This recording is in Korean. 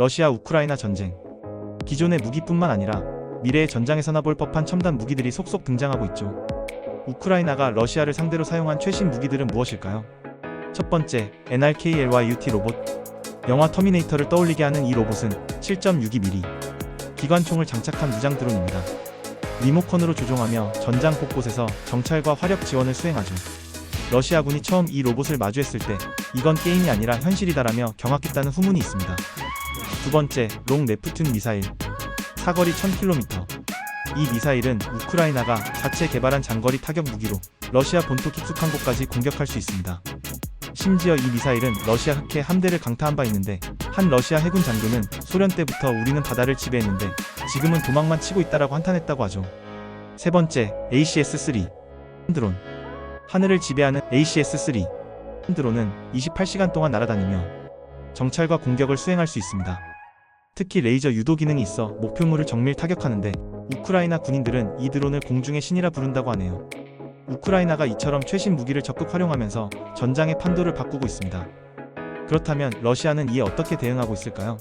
러시아 우크라이나 전쟁. 기존의 무기뿐만 아니라 미래의 전장에서나 볼 법한 첨단 무기들이 속속 등장하고 있죠. 우크라이나가 러시아를 상대로 사용한 최신 무기들은 무엇일까요? 첫 번째, NRKLYUT 로봇. 영화 터미네이터를 떠올리게 하는 이 로봇은 7.62mm 기관총을 장착한 무장 드론입니다. 리모컨으로 조종하며 전장 곳곳에서 정찰과 화력 지원을 수행하죠. 러시아군이 처음 이 로봇을 마주했을 때 이건 게임이 아니라 현실이다라며 경악했다는 후문이 있습니다. 두 번째, 롱 네프튠 미사일. 사거리 1000km. 이 미사일은 우크라이나가 자체 개발한 장거리 타격 무기로 러시아 본토 깊숙한 곳까지 공격할 수 있습니다. 심지어 이 미사일은 러시아 흑해 함대를 강타한 바 있는데 한 러시아 해군 장교는 소련 때부터 우리는 바다를 지배했는데 지금은 도망만 치고 있다라고 한탄했다고 하죠. 세 번째, ACS-3 드론. 하늘을 지배하는 ACS-3 드론은 28시간 동안 날아다니며 정찰과 공격을 수행할 수 있습니다. 특히 레이저 유도 기능이 있어 목표물을 정밀 타격하는데 우크라이나 군인들은 이 드론을 공중의 신이라 부른다고 하네요. 우크라이나가 이처럼 최신 무기를 적극 활용하면서 전장의 판도를 바꾸고 있습니다. 그렇다면 러시아는 이에 어떻게 대응하고 있을까요?